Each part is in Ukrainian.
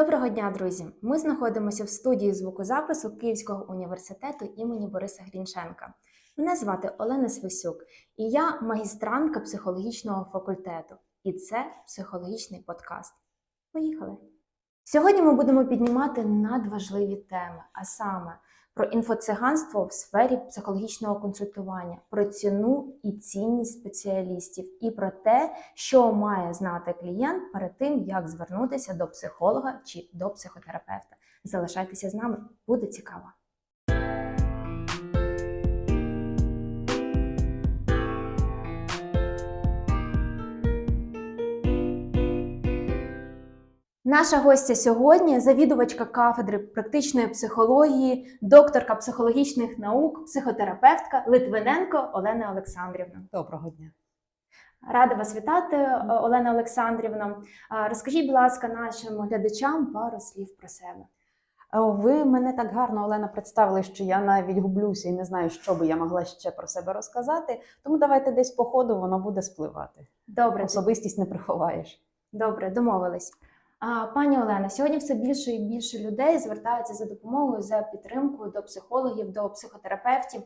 Доброго дня, друзі! Ми знаходимося в студії звукозапису Київського університету імені Бориса Грінченка. Мене звати Олена Свисюк, і я магістрантка психологічного факультету. І це психологічний подкаст. Поїхали! Сьогодні ми будемо піднімати надважливі теми, а саме про інфоциганство в сфері психологічного консультування, про ціну і цінність спеціалістів, і про те, що має знати клієнт перед тим, як звернутися до психолога чи до психотерапевта. Залишайтеся з нами, буде цікаво. Наша гостя сьогодні завідувачка кафедри практичної психології, докторка психологічних наук, психотерапевтка Литвиненко Олена Олександрівна. Доброго дня. Рада вас вітати, Олена Олександрівна. Розкажіть, будь ласка, нашим глядачам пару слів про себе. Ви мене так гарно, Олена, представили, що я навіть гублюся і не знаю, що би я могла ще про себе розказати. Тому давайте десь по ходу воно буде спливати. Добре, Особистість не приховаєш. добре, домовились. Пані Олена, сьогодні все більше і більше людей звертаються за допомогою за підтримкою до психологів, до психотерапевтів.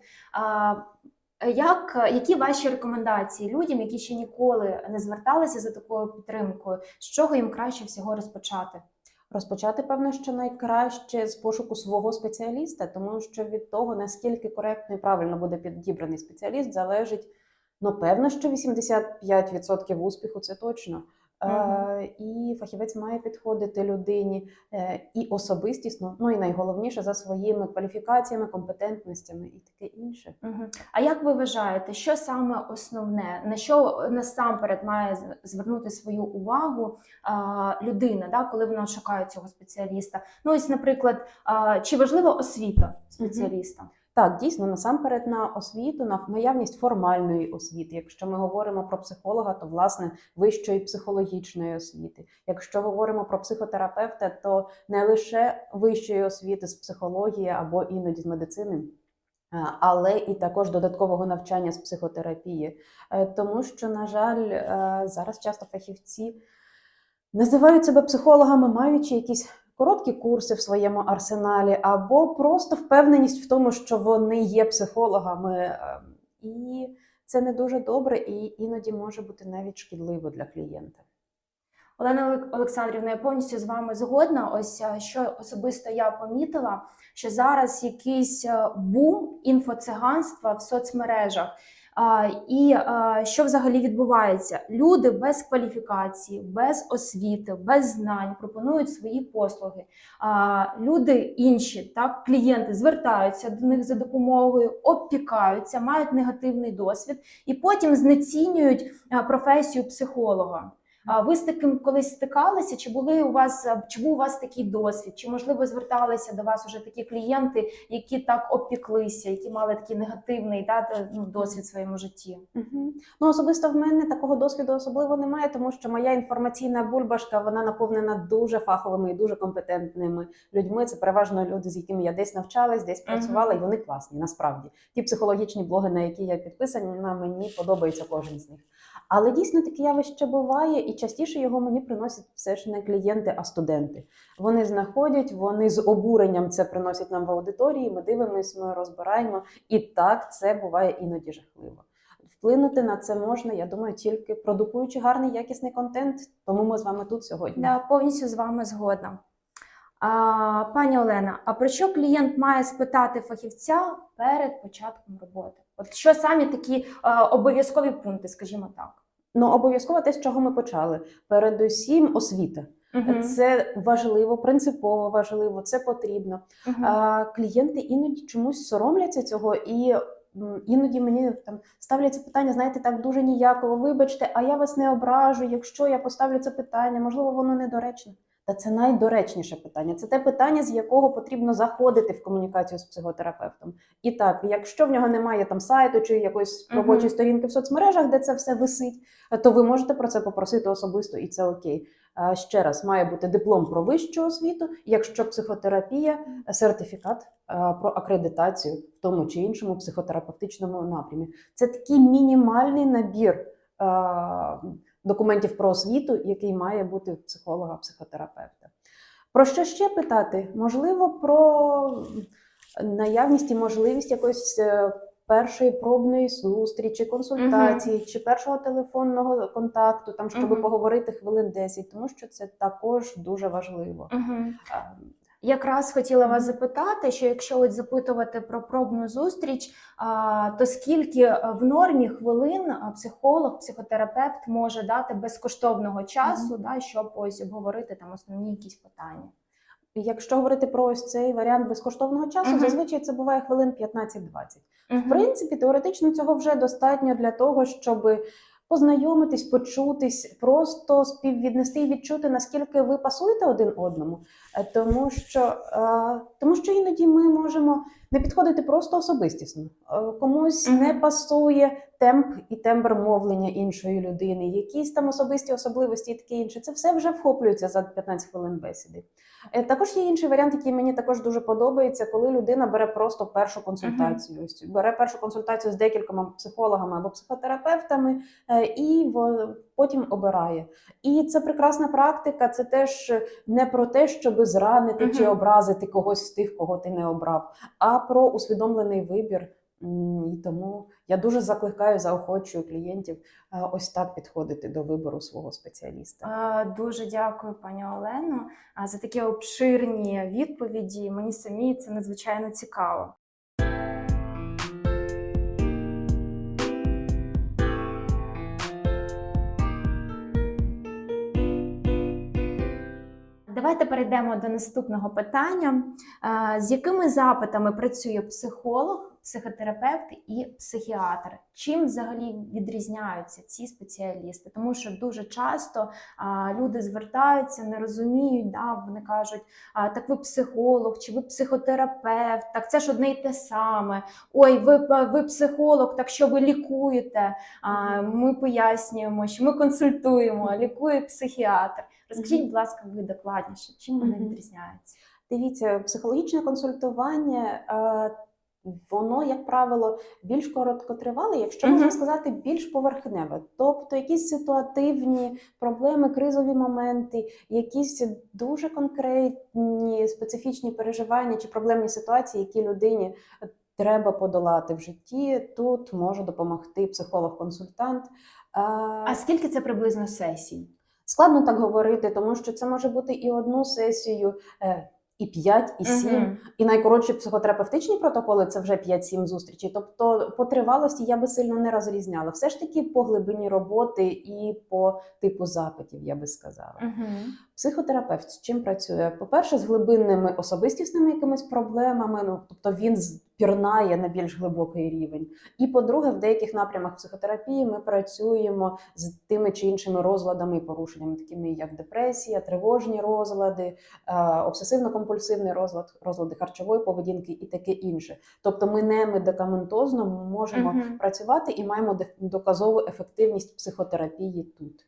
Як, які ваші рекомендації людям, які ще ніколи не зверталися за такою підтримкою, з чого їм краще всього розпочати? Розпочати, певно, що найкраще з пошуку свого спеціаліста, тому що від того, наскільки коректно і правильно буде підібраний спеціаліст, залежить, ну, певно, що 85% успіху це точно. Е, і фахівець має підходити людині е, і особистісно, ну і найголовніше за своїми кваліфікаціями, компетентностями і таке інше. Мгм. А як ви вважаєте, що саме основне, на що насамперед має звернути свою увагу людина, да, коли вона шукає цього спеціаліста? Ну, ось, наприклад, чи важлива освіта спеціаліста? Так, дійсно, насамперед на освіту, на наявність формальної освіти. Якщо ми говоримо про психолога, то власне вищої психологічної освіти. Якщо говоримо про психотерапевта, то не лише вищої освіти з психології або іноді з медицини. Але і також додаткового навчання з психотерапії, Е, тому що, на жаль, е, зараз часто фахівці називають себе психологами, маючи якісь короткі курси в своєму арсеналі, або просто впевненість в тому, що вони є психологами. е, І це не дуже добре, і іноді може бути навіть шкідливо для клієнта. Олена Олександрівна, я повністю з вами згодна. Ось що особисто я помітила, що зараз якийсь бум інфоциганства в соцмережах. І що взагалі відбувається? Люди без кваліфікації, без освіти, без знань пропонують свої послуги. Люди інші, так, клієнти звертаються до них за допомогою, обпікаються, мають негативний досвід і потім знецінюють професію психолога. А ви з таким колись стикалися? Чи були у вас чи був у вас такий досвід? Чи можливо зверталися до вас уже такі клієнти, які так обпіклися, які мали такий негативний да, ну, досвід в своєму житті? Угу. Ну, особисто в мене такого досвіду особливо немає, тому що моя інформаційна бульбашка вона наповнена дуже фаховими і дуже компетентними людьми. Це переважно люди, з якими я десь навчалась, десь працювала, і вони класні. Насправді ті психологічні блоги, на які я підписана, мені подобається кожен з них. Але дійсно таке явище буває, частіше його мені приносять все ж не клієнти, а студенти. Вони знаходять, вони з обуренням це приносять нам в аудиторії. Ми дивимося, ми розбираємо. І так це буває іноді жахливо. Вплинути на це можна, я думаю, тільки продукуючи гарний якісний контент. Тому ми з вами тут сьогодні. Да, повністю з вами згодна. А, пані Олена, а про що клієнт має спитати фахівця перед початком роботи? От що самі такі е, обов'язкові пункти, скажімо так? Ну обов'язково те, з чого ми почали. Передусім, освіта. Мгм. Це важливо, принципово важливо, це потрібно. Мгм. А, клієнти іноді чомусь соромляться цього, і іноді мені там ставляться питання, знаєте, так дуже ніяково. Вибачте, а я вас не ображу. Якщо я поставлю це питання, можливо, воно недоречне. Та це найдоречніше питання. Це те питання, з якого потрібно заходити в комунікацію з психотерапевтом. І так, якщо в нього немає там сайту чи якоїсь робочої сторінки в соцмережах, де це все висить, то ви можете про це попросити особисто, і це окей. Ще раз має бути диплом про вищу освіту, якщо психотерапія, сертифікат про акредитацію в тому чи іншому психотерапевтичному напрямі. Це такий мінімальний набір документів про освіту, який має бути в психолога-психотерапевта. Про що ще питати? Можливо, про наявність і можливість якоїсь е, першої пробної зустрічі, консультації чи першого телефонного контакту, там щоб Мгм. поговорити хвилин 10, тому що це також дуже важливо. Угу. А, Якраз хотіла вас запитати, що якщо от запитувати про пробну зустріч, то скільки е, в нормі хвилин психолог, психотерапевт може дати безкоштовного часу, да, щоб ось обговорити там основні якісь питання? Якщо говорити про ось цей варіант безкоштовного часу, Мгм. зазвичай це буває хвилин 15-20. В принципі, теоретично цього вже достатньо для того, щоб познайомитись, почутись, просто співвіднести і відчути, наскільки ви пасуєте один одному. Е, Тому що, е, тому що іноді ми можемо не підходити просто особистісно. Е, Комусь не пасує темп і тембр мовлення іншої людини, якісь там особисті особливості і таке інше. Це все вже вхоплюється за 15 хвилин бесіди. Е, Також є інший варіант, який мені також дуже подобається, коли людина бере просто першу консультацію. Ось Бере першу консультацію з декількома психологами або психотерапевтами е, і потім обирає. І це прекрасна практика. Це теж не про те, щоб зранити чи образити когось з тих, кого ти не обрав, а про усвідомлений вибір. І тому я дуже закликаю, заохочую клієнтів е, ось так підходити до вибору свого спеціаліста. Дуже дякую, пані Олено, за такі обширні відповіді. Мені самі це надзвичайно цікаво. Давайте перейдемо до наступного питання. З якими запитами працює психолог, психотерапевт і психіатр? Чим взагалі відрізняються ці спеціалісти? Тому що дуже часто а, люди звертаються, не розуміють, да, вони кажуть, а, так ви психолог чи ви психотерапевт, так це ж одне й те саме. Ой, ви, ви психолог, так що ви лікуєте? А, ми пояснюємо, що ми консультуємо, а лікує психіатр. Розкажіть, будь ласка, ви докладніше, чим вони відрізняються? Дивіться, психологічне консультування. Воно, як правило, більш короткотривале, якщо можна сказати, більш поверхневе. Тобто якісь ситуативні проблеми, кризові моменти, якісь дуже конкретні специфічні переживання чи проблемні ситуації, які людині треба подолати в житті. Тут може допомогти психолог-консультант. А скільки це приблизно сесій? Складно так говорити, тому що це може бути і одну сесію, е, і 5, і 7. Мгм. І найкоротші психотерапевтичні протоколи це вже 5-7 зустрічей. Тобто по тривалості я би сильно не розрізняла. Все ж таки по глибині роботи і по типу запитів, я би сказала. Мгм. Психотерапевт з чим працює? По-перше, з глибинними особистісними якимись проблемами, ну тобто він пірнає на більш глибокий рівень. І по-друге, в деяких напрямах психотерапії ми працюємо з тими чи іншими розладами і порушеннями, такими як депресія, тривожні розлади, е, обсесивно-компульсивний розлад, розлади харчової поведінки і таке інше. Тобто, ми не медикаментозно можемо Мгм. працювати і маємо доказову ефективність психотерапії тут.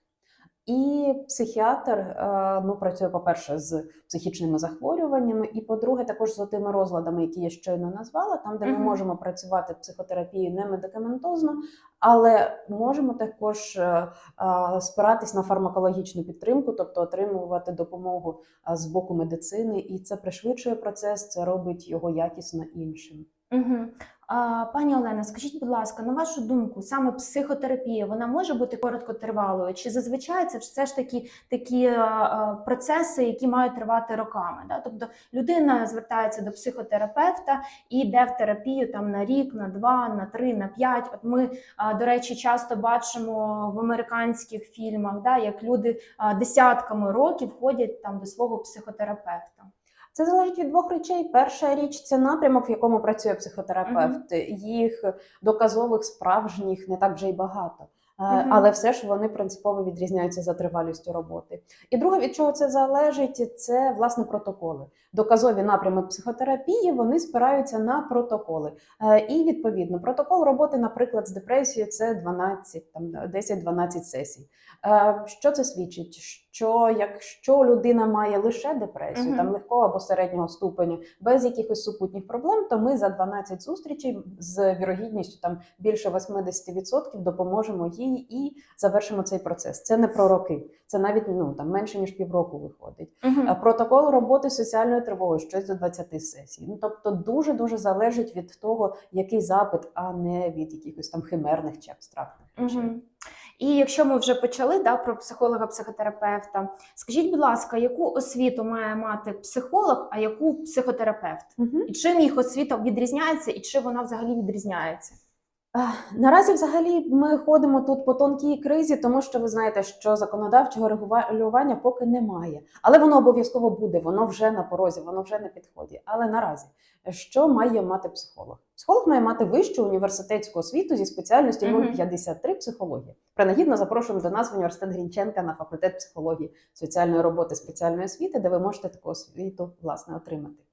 І психіатр е, ну, працює, по-перше, з психічними захворюваннями, і по-друге, також з тими розладами, які я щойно назвала, там, де ми можемо працювати психотерапією не медикаментозно, але можемо також е, е, спиратись на фармакологічну підтримку, тобто отримувати допомогу з боку медицини, і це пришвидшує процес, це робить його якісно іншим. Мгм. Пані Олена, скажіть, будь ласка, на вашу думку, саме психотерапія вона може бути короткотривалою? Чи зазвичай це все ж таки такі е, е, процеси, які мають тривати роками? Да? Тобто людина звертається до психотерапевта і йде в терапію там на рік, на два, на три, на п'ять. От ми, до речі, часто бачимо в американських фільмах, да, як люди десятками років ходять там до свого психотерапевта. Це залежить від двох речей. Перша річ це напрямок, в якому працює психотерапевт. Їх доказових, справжніх не так вже й багато. Е, Мгм. Але все ж вони принципово відрізняються за тривалістю роботи. І друге, від чого це залежить, це власне протоколи. Доказові напрями психотерапії вони спираються на протоколи. Е, І відповідно протокол роботи, наприклад, з депресією це 12, там 10-12 сесій. Е, Що це свідчить? Що якщо людина має лише депресію, Мгм. там легкого або середнього ступеня, без якихось супутніх проблем, то ми за 12 зустрічей з вірогідністю там більше 80% допоможемо їй і завершимо цей процес. Це не про роки, це навіть ну там менше ніж півроку виходить. Мгм. А Протокол роботи з соціальною тривогою щось до 20 сесій. Ну тобто дуже дуже залежить від того, який запит, а не від якихось там химерних чи абстрактних Мгм. І якщо ми вже почали да, про психолога-психотерапевта, скажіть, будь ласка, яку освіту має мати психолог, а яку психотерапевт? Угу. І чим їх освіта відрізняється, і чи вона взагалі відрізняється? Наразі, взагалі, ми ходимо тут по тонкій кризі, тому що ви знаєте, що законодавчого регулювання поки немає, але воно обов'язково буде, воно вже на порозі, воно вже на підході. Але наразі що має мати психолог? Психолог має мати вищу університетську освіту зі спеціальності Мгм. 053 психологія. Принагідно запрошуємо до нас в університет Грінченка на факультет психології, соціальної роботи, спеціальної освіти, де ви можете таку освіту власне отримати.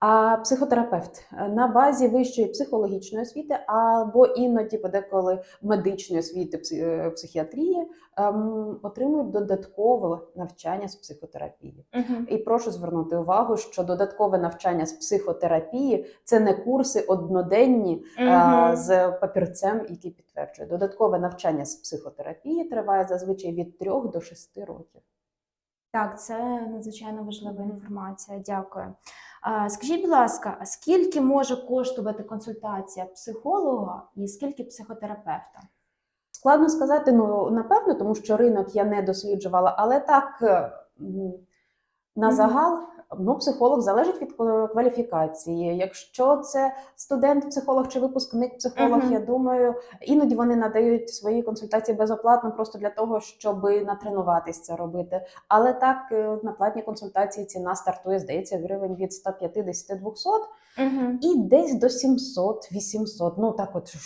А психотерапевт е, на базі вищої психологічної освіти або іноді подеколи медичної освіти е, психіатрії ем, отримують додаткове навчання з психотерапії. Угу. І прошу звернути увагу, що додаткове навчання з психотерапії це не курси одноденні е, з папірцем, який підтверджує. Додаткове навчання з психотерапії триває зазвичай від 3 до 6 років. Так, це надзвичайно важлива інформація. Дякую. Скажіть, будь ласка, скільки може коштувати консультація психолога і скільки психотерапевта? Складно сказати, ну напевно, тому що ринок я не досліджувала, але так е, на загал. Ну, психолог залежить від кваліфікації. Якщо це студент, психолог чи випускник психолог, Мгм. я думаю, іноді вони надають свої консультації безоплатно, просто для того, щоб натренуватись це робити. Але так е, на платні консультації ціна стартує, здається, гривень від 150-200 Угу. і десь до 700-800. Ну так, от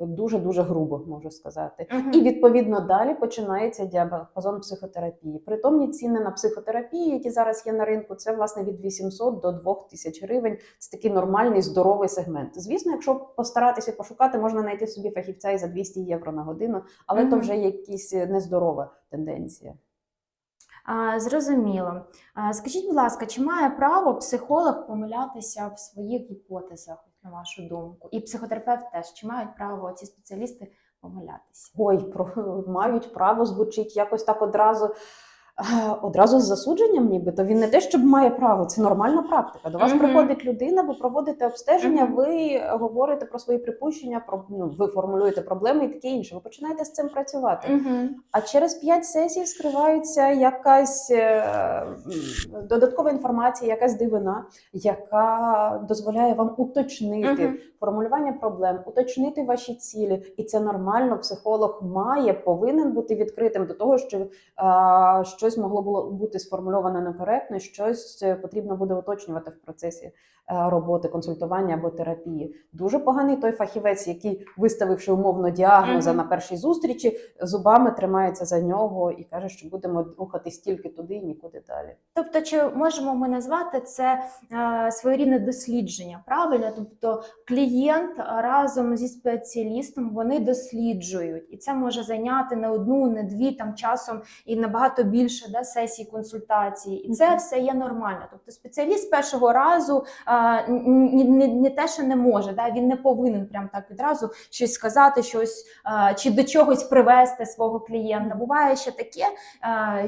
дуже дуже грубо можу сказати. І відповідно далі починається діапазон психотерапії. Притомні ціни на психотерапію, які зараз є на ринку, це власне від 800 до 2000 гривень. Це такий нормальний здоровий сегмент. Звісно, якщо постаратися пошукати, можна знайти собі фахівця і за 200 євро на годину, але то вже якась нездорова тенденція. Зрозуміло. Скажіть, будь ласка, чи має право психолог помилятися в своїх гіпотезах, на вашу думку? І психотерапевт теж чи мають право ці спеціалісти помилятися? Ой, про мають право звучить якось так одразу. Е, Одразу з засудженням, нібито він не те, щоб має право, це нормальна практика. До вас Мгм. приходить людина, ви проводите обстеження, Мгм. ви говорите про свої припущення, про ну, ви формулюєте проблеми і таке інше. Ви починаєте з цим працювати. Угу. А через п'ять сесій скривається якась е, додаткова інформація, якась дивина, яка дозволяє вам уточнити формулювання проблем, уточнити ваші цілі, і це нормально. Психолог має повинен бути відкритим до того, що а, щось могло було бути сформульовано некоректно, щось е, потрібно буде уточнювати в процесі роботи, консультування або терапії. Дуже поганий той фахівець, який, виставивши умовно діагноза Мгм. на першій зустрічі, зубами тримається за нього і каже, що будемо рухатись тільки туди і нікуди далі. Тобто, чи можемо ми назвати це е, своєрідне дослідження? Правильно? Тобто клієнт разом зі спеціалістом вони досліджують, і це може зайняти не одну, не дві там часом і набагато більше да, сесій консультації. І це все є нормально. Тобто, спеціаліст першого разу е, не, не те, що не може, да, він не повинен прям так відразу щось сказати, щось чи до чогось привести свого клієнта. Буває ще таке,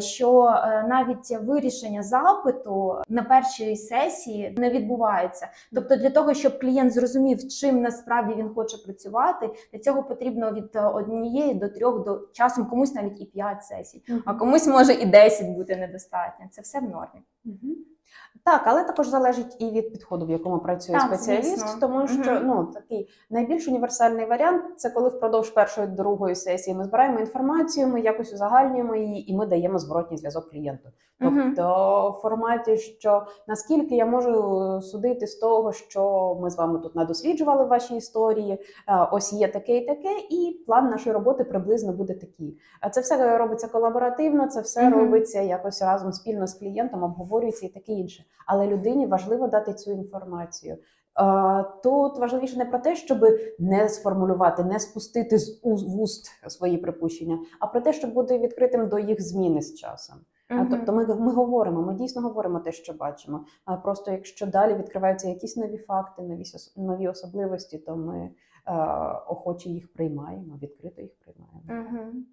що е, навіть вирішення запиту на першій сесії не відбувається. Тобто, для того, щоб клієнт зрозумів, чим насправді він хоче працювати, для цього потрібно від однієї до трьох до часом комусь навіть і п'ять сесій, а комусь може і 10 бути недостатньо. Це все в нормі. Мгм. Так, але також залежить і від підходу, в якому працює Так, спеціаліст, звісно. тому що Мгм. ну такий найбільш універсальний варіант це коли впродовж першої другої сесії ми збираємо інформацію, ми якось узагальнюємо її, і ми даємо зворотній зв'язок клієнту. Тобто в форматі, що наскільки я можу судити з того, що ми з вами тут надосліджували ваші історії, е, ось є таке і таке, і план нашої роботи приблизно буде такий. А це все робиться колаборативно, це все Мгм. робиться якось разом спільно з клієнтом, обговорюється і таке інше. Але людині важливо дати цю інформацію. Е, Тут важливіше не про те, щоб не сформулювати, не спустити з вуст свої припущення, а про те, щоб бути відкритим до їх зміни з часом. Мгм. Тобто ми, ми говоримо, ми дійсно говоримо те, що бачимо. А просто якщо далі відкриваються якісь нові факти, нові, нові особливості, то ми е, охоче їх приймаємо, відкрито їх приймаємо. Мгм.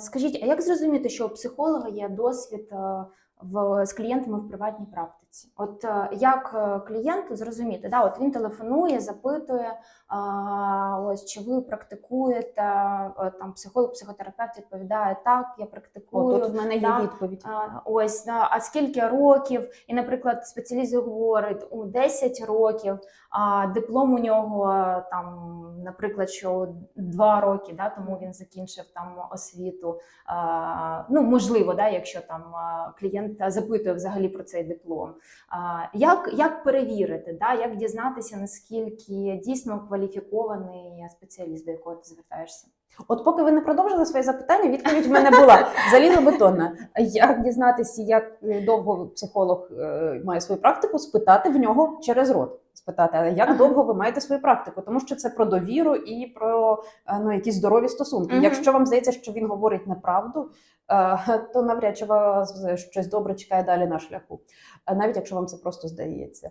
Скажіть, а як зрозуміти, що у психолога є досвід е, в, з клієнтами в приватній практиці? От е, як е, клієнту зрозуміти, да, от він телефонує, запитує, а, ось чи ви практикуєте е, там психолог, психотерапевт відповідає так, я О, практикую. тут в мене є да. відповідь. А, Ось да, а скільки років? І, наприклад, спеціаліст говорить у 10 років, а диплом у нього е, там, наприклад, що 2 роки, да, тому він закінчив там освіту. А, ну можливо, да, якщо там а, клієнт запитує взагалі про цей диплом. А, як, як перевірити, да, як дізнатися, наскільки дійсно кваліфікований спеціаліст, до якого ти звертаєшся? От поки ви не продовжили своє запитання, відповідь в мене була залізобетонна. Як дізнатися, як довго психолог е, має свою практику, спитати в нього через рот. Спитати, а як довго ви маєте свою практику? Тому що це про довіру і про е, ну, якісь здорові стосунки. Мгм. Якщо вам здається, що він говорить неправду, е, то навряд чи вас щось добре чекає далі на шляху, Е, навіть якщо вам це просто здається.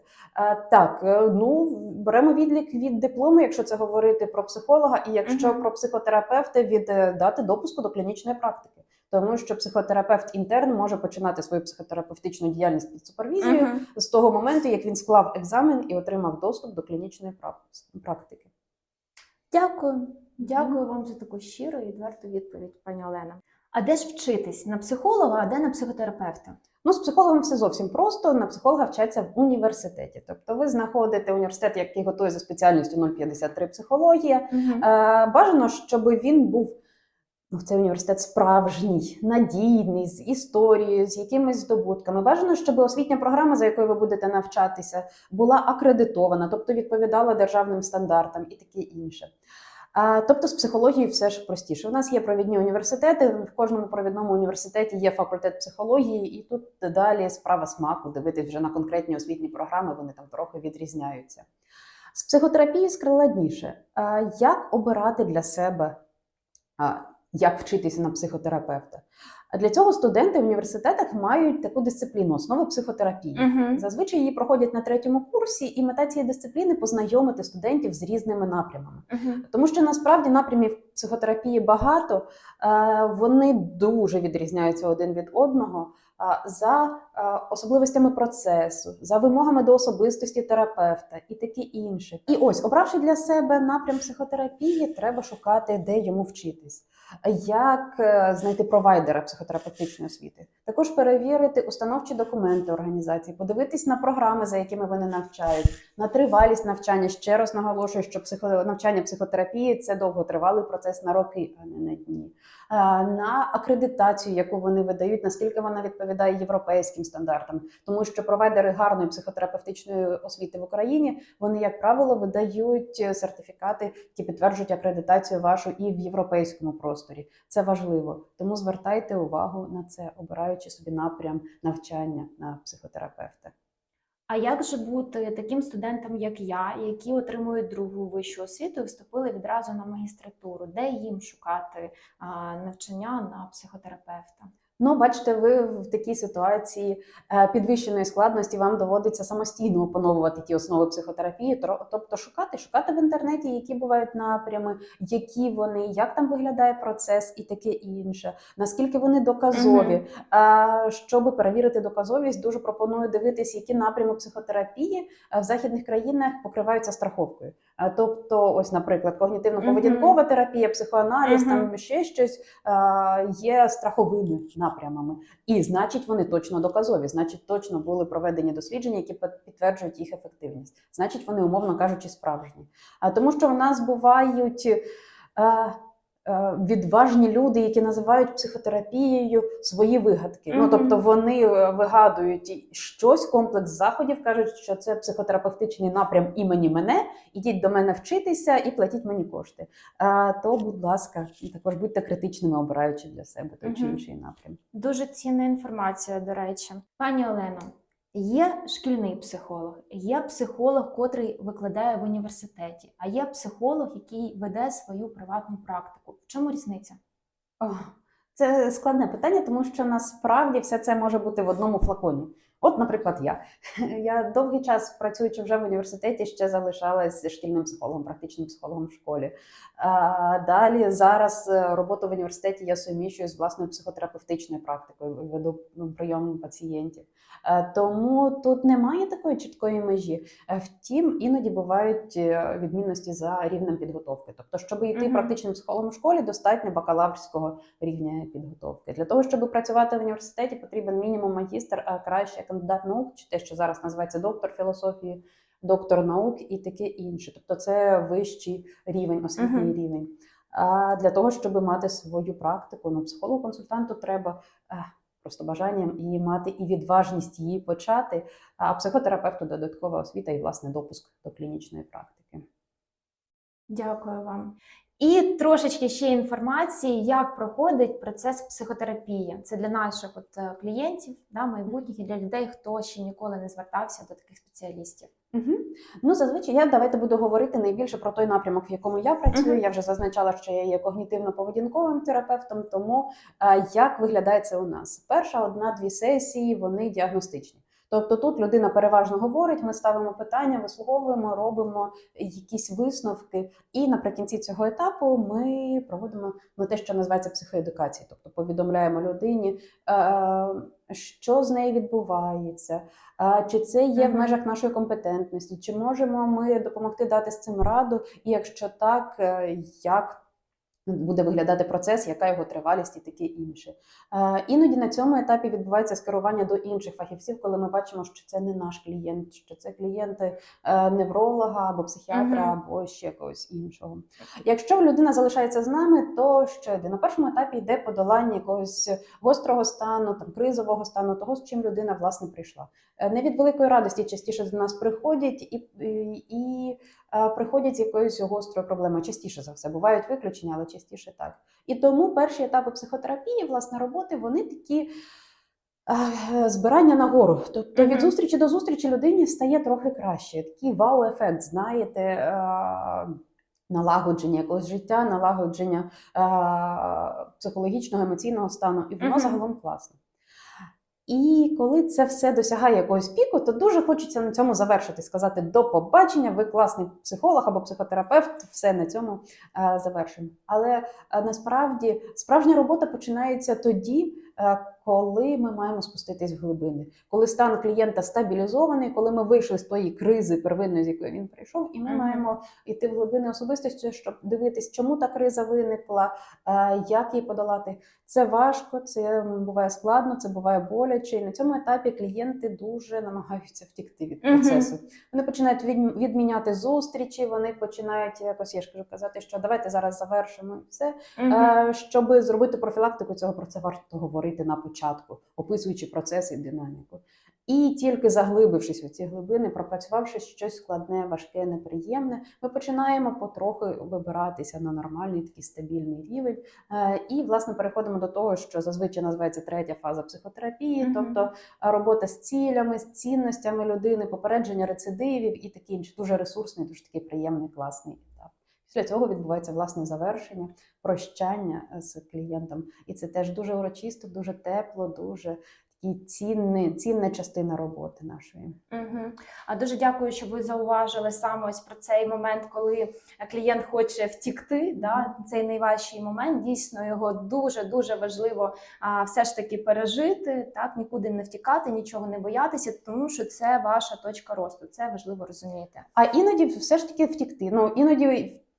Так, ну беремо відлік від диплому, якщо це говорити про психолога, і якщо Мгм. про психотерапевта від дати допуску до клінічної практики. Тому що психотерапевт інтерн може починати свою психотерапевтичну діяльність під супервізією Мгм. з того моменту, як він склав екзамен і отримав доступ до клінічної практики. Дякую. Дякую вам за таку щиру і відверту відповідь, пані Олена. А де ж вчитись? На психолога, а де на психотерапевта? Ну, з психологом все зовсім просто. На психолога вчаться в університеті. Тобто, ви знаходите університет, який готує за спеціальністю 053 психологія. Мгм. Е, бажано, щоб він був ну, цей університет справжній, надійний, з історією, з якимись здобутками. Бажано, щоб освітня програма, за якою ви будете навчатися, була акредитована, тобто відповідала державним стандартам і таке інше. Тобто з психологією все ж простіше. У нас є провідні університети. В кожному провідному університеті є факультет психології, і тут далі справа смаку дивитись вже на конкретні освітні програми. Вони там трохи відрізняються. З психотерапією складніше. Як обирати для себе, як вчитися на психотерапевта? А для цього студенти в університетах мають таку дисципліну основи психотерапії. Мгм. Зазвичай її проходять на третьому курсі, і мета цієї дисципліни познайомити студентів з різними напрямами. Мгм. Тому що насправді напрямів психотерапії багато, е, вони дуже відрізняються один від одного е, за е, особливостями процесу, за вимогами до особистості терапевта і таке інше. І ось, обравши для себе напрям психотерапії, треба шукати, де йому вчитись. Як е, знайти провайдера психотерапевтичної освіти? Також перевірити установчі документи організації, подивитись на програми, за якими вони навчають, на тривалість навчання. Ще раз наголошую, що психо... навчання психотерапії це довготривалий процес на роки, а не на дні. Е, На акредитацію, яку вони видають, наскільки вона відповідає європейським стандартам, тому що провайдери гарної психотерапевтичної освіти в Україні вони, як правило, видають е, сертифікати, які підтверджують акредитацію вашу і в європейському просторі. Це важливо, тому звертайте увагу на це, обираючи собі напрям навчання на психотерапевта. А як же бути таким студентам, як я, які отримують другу вищу освіту і вступили відразу на магістратуру? Де їм шукати навчання на психотерапевта? Ну, бачите, ви в такій ситуації е, підвищеної складності вам доводиться самостійно опановувати ті основи психотерапії, тобто шукати, шукати в інтернеті, які бувають напрями, які вони, як там виглядає процес і таке інше, наскільки вони доказові. Е, Щоб перевірити доказовість, дуже пропоную дивитись, які напрями психотерапії е, в західних країнах покриваються страховкою. Е, Тобто, ось, наприклад, когнітивно-поведінкова терапія, психоаналіз, там ще щось е, є страховими напрямами, і значить, вони точно доказові. Значить, точно були проведені дослідження, які підтверджують їх ефективність. Значить, вони, умовно кажучи, справжні. А тому, що в нас бувають. Е, е, Відважні люди, які називають психотерапією свої вигадки. Ну тобто вони е, вигадують щось, комплекс заходів, кажуть, що це психотерапевтичний напрям імені мене. Ідіть до мене вчитися і платіть мені кошти. А, то, будь ласка, також будьте критичними, обираючи для себе той чи інший напрям. Дуже цінна інформація, до речі. Пані Олено, Є шкільний психолог, є психолог, котрий викладає в університеті, а є психолог, який веде свою приватну практику. В чому різниця? О, це складне питання, тому що насправді все це може бути в одному флаконі. От, наприклад, я. Я довгий час, працюючи вже в університеті, ще залишалась шкільним психологом, практичним психологом в школі. А, Далі зараз е, роботу в університеті я суміщую з власною психотерапевтичною практикою, веду ну, прийом пацієнтів. Е, Тому тут немає такої чіткої межі. Е, Втім, іноді бувають відмінності за рівнем підготовки. Тобто, щоб йти Мгм. практичним психологом в школі, достатньо бакалаврського рівня підготовки. Для того, щоб працювати в університеті, потрібен мінімум магістр, а краще кандидат наук, чи те, що зараз називається доктор філософії, доктор наук і таке інше. Тобто, це вищий рівень, освітній Мгм. рівень. А для того, щоб мати свою практику, ну психологу-консультанту треба. е, Просто бажанням і мати і відважність її почати, а психотерапевту додаткова освіта і власне допуск до клінічної практики. Дякую вам. І трошечки ще інформації, як проходить процес психотерапії. Це для наших от е, клієнтів, да, майбутніх і для людей, хто ще ніколи не звертався до таких спеціалістів. Угу. Ну, зазвичай я давайте буду говорити найбільше про той напрямок, в якому я працюю. Мгм. Я вже зазначала, що я є когнітивно-поведінковим терапевтом. Тому е, як виглядає це у нас? Перша одна-дві сесії вони діагностичні. Тобто тут людина переважно говорить, ми ставимо питання, вислуговуємо, робимо якісь висновки, і наприкінці цього етапу ми проводимо ну, те, що називається психоедукація, тобто повідомляємо людині, е, що з нею відбувається, Чи це є в межах нашої компетентності? Чи можемо ми допомогти дати з цим раду? І якщо так, е, як буде виглядати процес, яка його тривалість і таке інше? Е, Іноді на цьому етапі відбувається скерування до інших фахівців, коли ми бачимо, що це не наш клієнт, що це клієнти е, невролога або психіатра, або ще когось іншого. Якщо людина залишається з нами, то що йде? На першому етапі йде подолання якогось гострого стану, там кризового стану, того, з чим людина власне прийшла. Е, Не від великої радості частіше до нас приходять і, і, і приходять з якоюсь гострою проблемою. Частіше за все бувають виключення, але частіше так. І тому перші етапи психотерапії, власне, роботи, вони такі. е, Збирання нагору, тобто від зустрічі до зустрічі людині стає трохи краще. Такий вау-ефект, знаєте, е, налагодження якогось життя, налагодження е, психологічного, емоційного стану, і воно загалом класно. І коли це все досягає якогось піку, то дуже хочеться на цьому завершити, сказати до побачення, ви класний психолог або психотерапевт, все на цьому е, завершимо. Але е, насправді справжня робота починається тоді, коли ми маємо спуститись в глибини, коли стан клієнта стабілізований, коли ми вийшли з тої кризи первинної, з якої він прийшов, і ми Мгм. маємо йти в глибини особистості, щоб дивитись, чому та криза виникла, е, як її подолати. Це важко, це буває складно, це буває боляче. І на цьому етапі клієнти дуже намагаються втікти від процесу. Вони починають відм- відміняти зустрічі, вони починають якось я ж кажу казати, що давайте зараз завершимо і все. Мгм. Е, Щоб зробити профілактику цього про це варто говорити на початку, описуючи процес і динаміку. І тільки заглибившись у ці глибини, пропрацювавши щось складне, важке, неприємне, ми починаємо потроху вибиратися на нормальний такий стабільний рівень. Е, І, власне, переходимо до того, що зазвичай називається третя фаза психотерапії, Мгм. тобто е, робота з цілями, з цінностями людини, попередження рецидивів і таке інше. Дуже ресурсний, дуже такий приємний, класний етап. Після цього відбувається власне завершення, прощання е, з клієнтом. І це теж дуже урочисто, дуже тепло, дуже такий цінний, цінна частина роботи нашої. Мгм. А дуже дякую, що ви зауважили саме ось про цей момент, коли клієнт хоче втікти. Да? Цей найважчий момент. Дійсно, його дуже дуже важливо а, все ж таки пережити, так нікуди не втікати, нічого не боятися, тому що це ваша точка росту. Це важливо розуміти. А іноді все ж таки втікти. Ну іноді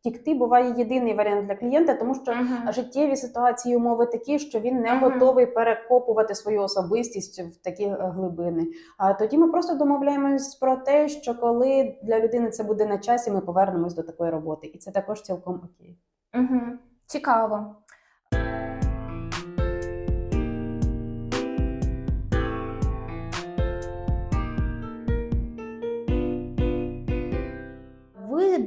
втікти буває єдиний варіант для клієнта, тому що Мгм. життєві ситуації умови такі, що він не Мгм. готовий перекопувати свою особистість в такі е, глибини. А тоді ми просто домовляємось про те, що коли для людини це буде на часі, ми повернемось до такої роботи, і це також цілком окей. Мгм. Цікаво.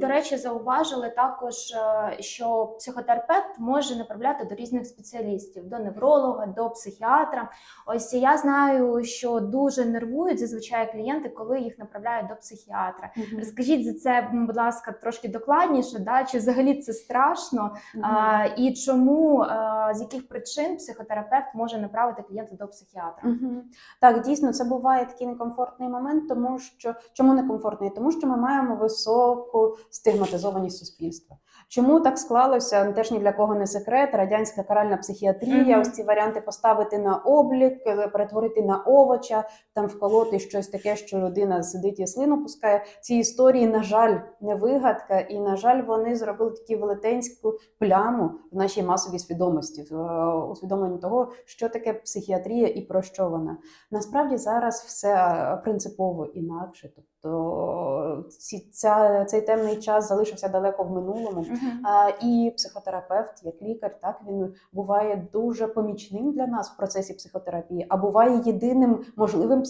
До речі, зауважили також, е, що психотерапевт може направляти до різних спеціалістів: до невролога, до психіатра. Ось я знаю, що дуже нервують зазвичай клієнти, коли їх направляють до психіатра. Розкажіть за це, будь ласка, трошки докладніше, да? чи взагалі це страшно, а, і чому а, з яких причин психотерапевт може направити клієнта до психіатра? Мгм. Так, дійсно, це буває такий некомфортний момент, тому що чому некомфортний? Тому що ми маємо високу стигматизованість суспільства. Чому так склалося? Теж ні для кого не секрет. Радянська каральна психіатрія, Мгм. ось ці варіанти поставити на облік, е, перетворити на овоча, там вколоти щось таке, що людина сидить і слину пускає. Ці історії, на жаль, не вигадка, і на жаль, вони зробили таку велетенську пляму в нашій масовій свідомості, в е, усвідомленні того, що таке психіатрія і про що вона. Насправді зараз все е, принципово інакше. Тобто ці, ця, цей темний час залишився далеко в минулому. Мгм. А, І психотерапевт, як лікар, так він буває дуже помічним для нас в процесі психотерапії, а буває єдиним можливим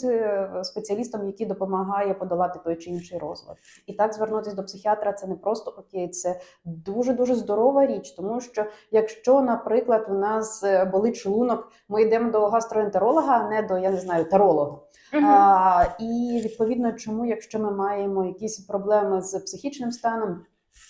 спеціалістом, який допомагає подолати той чи інший розлад. І так звернутися до психіатра це не просто окей, це дуже дуже здорова річ, тому що якщо, наприклад, у нас е, болить шлунок, ми йдемо до гастроентеролога, а не до я не знаю таролога. Мгм. А, і відповідно, чому, якщо ми маємо якісь проблеми з психічним стане.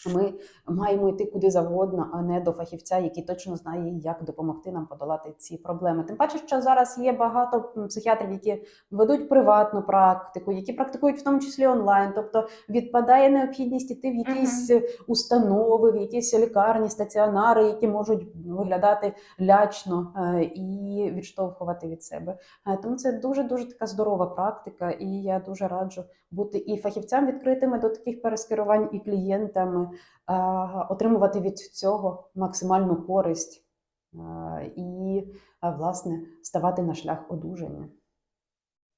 Станом, ми маємо йти куди завгодно, а не до фахівця, який точно знає, як допомогти нам подолати ці проблеми. Тим паче, що зараз є багато психіатрів, які ведуть приватну практику, які практикують в тому числі онлайн. Тобто відпадає необхідність іти в якісь установи, в якісь лікарні, стаціонари, які можуть виглядати лячно е, і відштовхувати від себе. Е, Тому це дуже дуже така здорова практика, і я дуже раджу бути і фахівцям відкритими до таких перескерувань, і клієнтами, е, отримувати від цього максимальну користь е, і, е, власне, ставати на шлях одужання.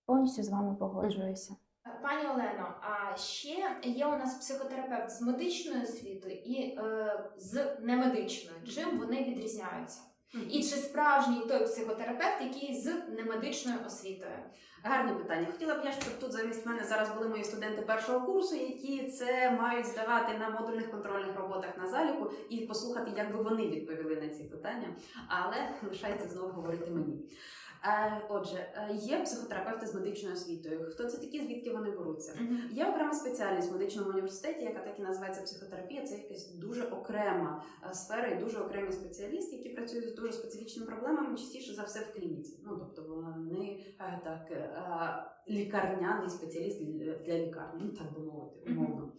Повністю з вами погоджуюся. Пані Олено, а ще є у нас психотерапевт з медичною освітою і е, з немедичною. Чим вони відрізняються? І чи справжній той психотерапевт, який з немедичною освітою? Гарне питання. Хотіла б я, щоб тут замість мене зараз були мої студенти першого курсу, які це мають здавати на модульних контрольних роботах на заліку і послухати, як би вони відповіли на ці питання. Але лишається знову говорити мені. Е, Отже, е, є психотерапевти з медичною освітою. Хто це такі, звідки вони беруться? Є окрема спеціальність в медичному університеті, яка так і називається психотерапія. Це якась дуже окрема е, сфера і дуже окремі спеціалісти, які працюють з дуже специфічними проблемами, частіше за все в клініці. Ну тобто вони так лікарняний спеціаліст для- лікарні, ну так би мовити, умовно. Е,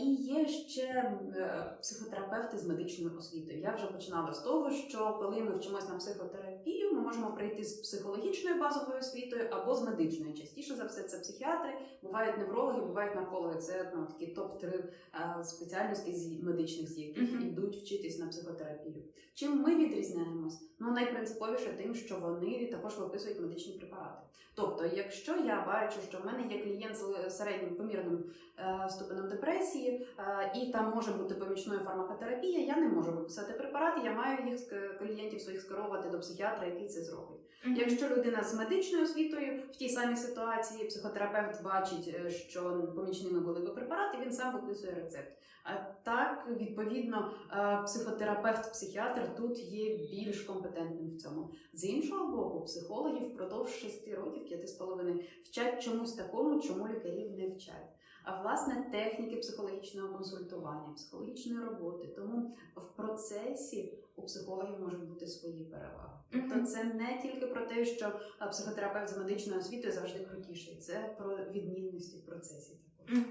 І є ще е, психотерапевти з медичною освітою. Я вже починала з того, що коли ми вчимось на психотерапію, ми можемо прийти з психологічною базовою освітою або з медичною. Частіше за все це психіатри, бувають неврологи, бувають наркологи. Це ну, такі топ-3 е, спеціальностей з медичних, з яких Мгм. йдуть вчитись на психотерапію. Чим ми відрізняємось? Ну найпринциповіше тим, що вони також виписують медичні препарати. Тобто, якщо я бачу, що в мене є клієнт з середнім помірним е, ступенем депресії, е, і там може бути помічною фармакотерапія, я не можу виписати препарати, я маю їх клієнтів своїх скерувати до психіатра, який це зробить. Якщо людина з медичною освітою в тій самій ситуації, психотерапевт бачить, е, що помічними були би препарати, він сам виписує рецепт. А так, відповідно, е, психотерапевт-психіатр тут є більш компетентним в цьому. З іншого боку, психологи впродовж шести років, п'яти з половиною, вчать чомусь такому, чому лікарів не вчать. А власне техніки психологічного консультування, психологічної роботи. Тому в процесі у психологів можуть бути свої переваги. Тобто це не тільки про те, що психотерапевт з медичною освітою завжди крутіший, це про відмінності в процесі також.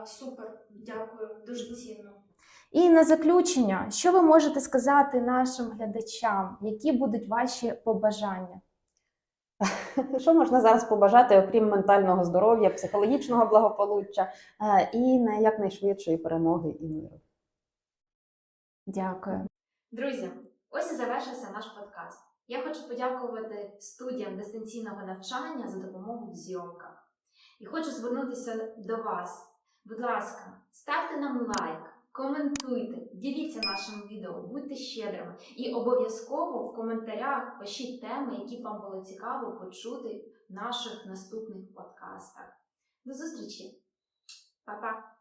А, Супер, дякую, дуже цінно. І на заключення, що ви можете сказати нашим глядачам, які будуть ваші побажання? Що можна зараз побажати, окрім ментального здоров'я, психологічного благополуччя е, і на якнайшвидшої перемоги і миру? Дякую. Друзі, ось і завершився наш подкаст. Я хочу подякувати студіям дистанційного навчання за допомогу в зйомках. І хочу звернутися до вас. Будь ласка, ставте нам лайк, коментуйте, діліться нашим відео, будьте щедрими. І обов'язково в коментарях пишіть теми, які вам було цікаво почути в наших наступних подкастах. До зустрічі! Па-па!